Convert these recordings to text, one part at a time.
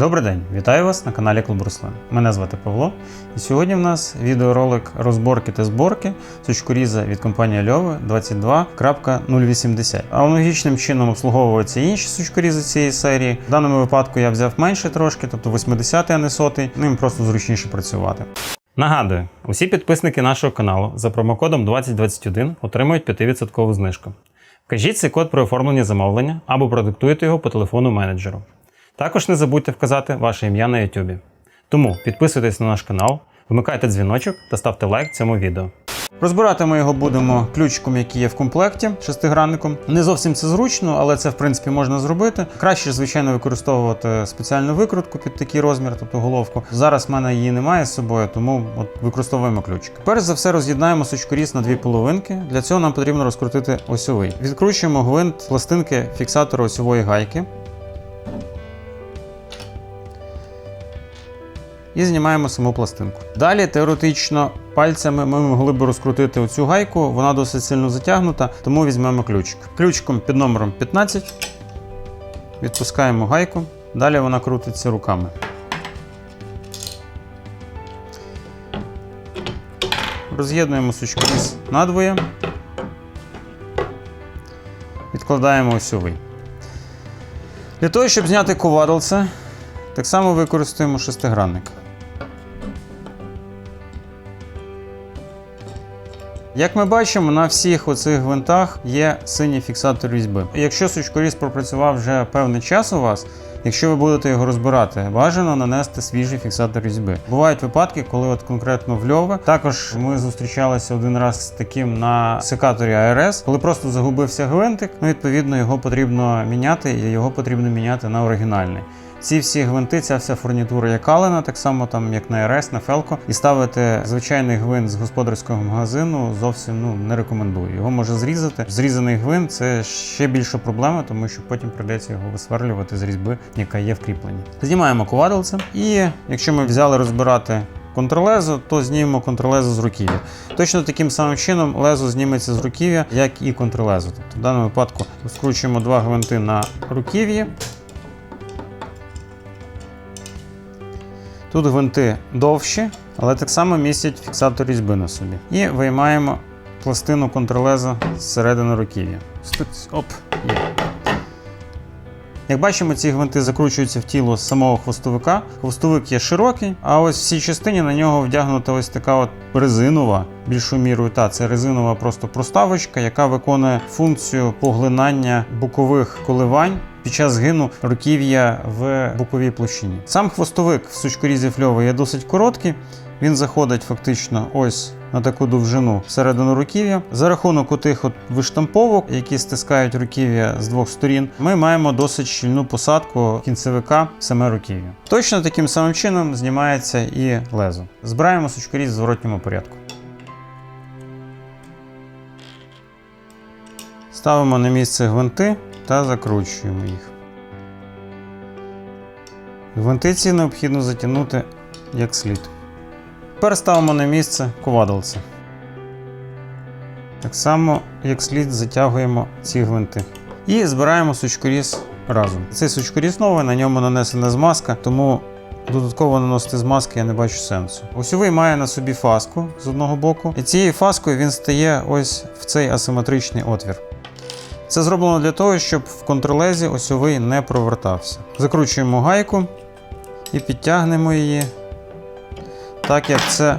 Добрий день, вітаю вас на каналі Клуб Руслан. Мене звати Павло, і сьогодні в нас відеоролик розборки та зборки сучкоріза від компанії Льови 22.080. Аналогічним чином обслуговуються інші сучкорізи цієї серії. В даному випадку я взяв менше трошки, тобто 80-й, а не 100 ним просто зручніше працювати. Нагадую, усі підписники нашого каналу за промокодом 2021 отримують 5% знижку. Вкажіть цей код при оформленні замовлення або продиктуйте його по телефону менеджеру. Також не забудьте вказати ваше ім'я на YouTube. Тому підписуйтесь на наш канал, вмикайте дзвіночок та ставте лайк цьому відео. Розбирати ми його будемо ключиком, який є в комплекті, шестигранником. Не зовсім це зручно, але це в принципі можна зробити. Краще, звичайно, використовувати спеціальну викрутку під такий розмір, тобто головку. Зараз в мене її немає з собою, тому от використовуємо ключик. Перш за все роз'єднаємо сучкоріз на дві половинки. Для цього нам потрібно розкрутити осьовий. Відкручуємо гвинт пластинки фіксатора осьової гайки. І знімаємо саму пластинку. Далі теоретично пальцями ми могли б розкрутити оцю гайку, вона досить сильно затягнута, тому візьмемо ключик. Ключиком під номером 15 відпускаємо гайку, далі вона крутиться руками. Роз'єднуємо сучкоріз надвоє, відкладаємо осьовий. Для того, щоб зняти ковадалце, так само використаємо шестигранник. Як ми бачимо, на всіх оцих гвинтах є синій фіксатор різьби. Якщо сучкоріз пропрацював вже певний час у вас, якщо ви будете його розбирати, бажано нанести свіжий фіксатор різьби. Бувають випадки, коли от конкретно в Льове. Також ми зустрічалися один раз з таким на секаторі АРС, коли просто загубився гвинтик. Ну, відповідно, його потрібно міняти, і його потрібно міняти на оригінальний. Ці всі гвинти, ця вся фурнітура є калена, так само там як на РС, на Фелко. І ставити звичайний гвинт з господарського магазину зовсім ну не рекомендую. Його може зрізати. Зрізаний гвинт це ще більша проблема, тому що потім прийдеться його висверлювати з різьби, яка є в кріпленні. Знімаємо ковадилце, і якщо ми взяли розбирати. Контрлезо, то знімемо контрлезо з руків'я. Точно таким самим чином лезо зніметься з руків'я, як і контрлезо. Тобто в даному випадку скручуємо два гвинти на руків'ї, Тут гвинти довші, але так само містять фіксатор різьби на собі. І виймаємо пластину контролеза з середини руків'я. Оп, є. Як бачимо, ці гвинти закручуються в тіло самого хвостовика. Хвостовик є широкий, а ось в цій частині на нього вдягнута ось така от резинова, більшою мірою та це резинова просто проставочка, яка виконує функцію поглинання бокових коливань під час згину руків'я в боковій площині. Сам хвостовик в сучкорізі фльовий є досить короткий. Він заходить фактично ось на таку довжину всередину руків'я. За рахунок отих от виштамповок, які стискають руків'я з двох сторін, ми маємо досить щільну посадку кінцевика саме руків'я. Точно таким самим чином знімається і лезо. Збираємо сучкоріз в зворотньому порядку. Ставимо на місце гвинти та закручуємо їх. Гвинти ці необхідно затягнути як слід. Тепер ставимо на місце ковадалце. Так само, як слід, затягуємо ці гвинти. І збираємо сучкоріз разом. Цей сучкоріз новий, на ньому нанесена змазка, тому додатково наносити змазки я не бачу сенсу. Осьовий має на собі фаску з одного боку, і цією фаскою він стає ось в цей асиметричний отвір. Це зроблено для того, щоб в контролезі осьовий не провертався. Закручуємо гайку і підтягнемо її так, як це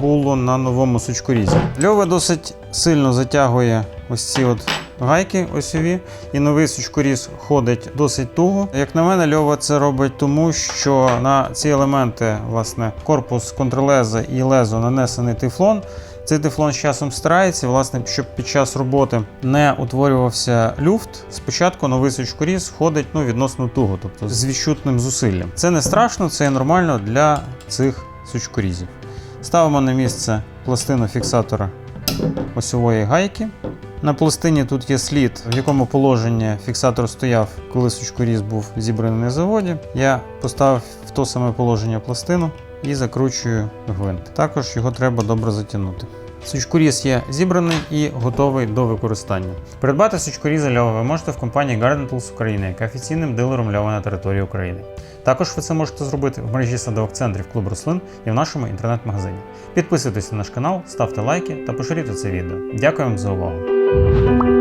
було на новому сучкорізі. Льова досить сильно затягує ось ці от гайки осьові, і новий сучкоріз ходить досить туго. Як на мене, льова це робить тому, що на ці елементи, власне, корпус контролеза і лезо нанесений тефлон. Цей тефлон з часом стирається, власне, щоб під час роботи не утворювався люфт. Спочатку новий сучкоріз ходить ну, відносно туго, тобто з відчутним зусиллям. Це не страшно, це нормально для цих сучкорізів. Ставимо на місце пластину фіксатора осьової гайки. На пластині тут є слід, в якому положенні фіксатор стояв, коли сучкоріз був зібраний на заводі. Я поставив в то саме положення пластину і закручую гвинт. Також його треба добре затягнути. Сучкоріз є зібраний і готовий до використання. Придбати сучкоріза льова ви можете в компанії Garden Tools України, яка офіційним дилером льова на території України. Також ви це можете зробити в мережі садових центрів клуб рослин і в нашому інтернет-магазині. Підписуйтесь на наш канал, ставте лайки та поширюйте це відео. Дякую вам за увагу!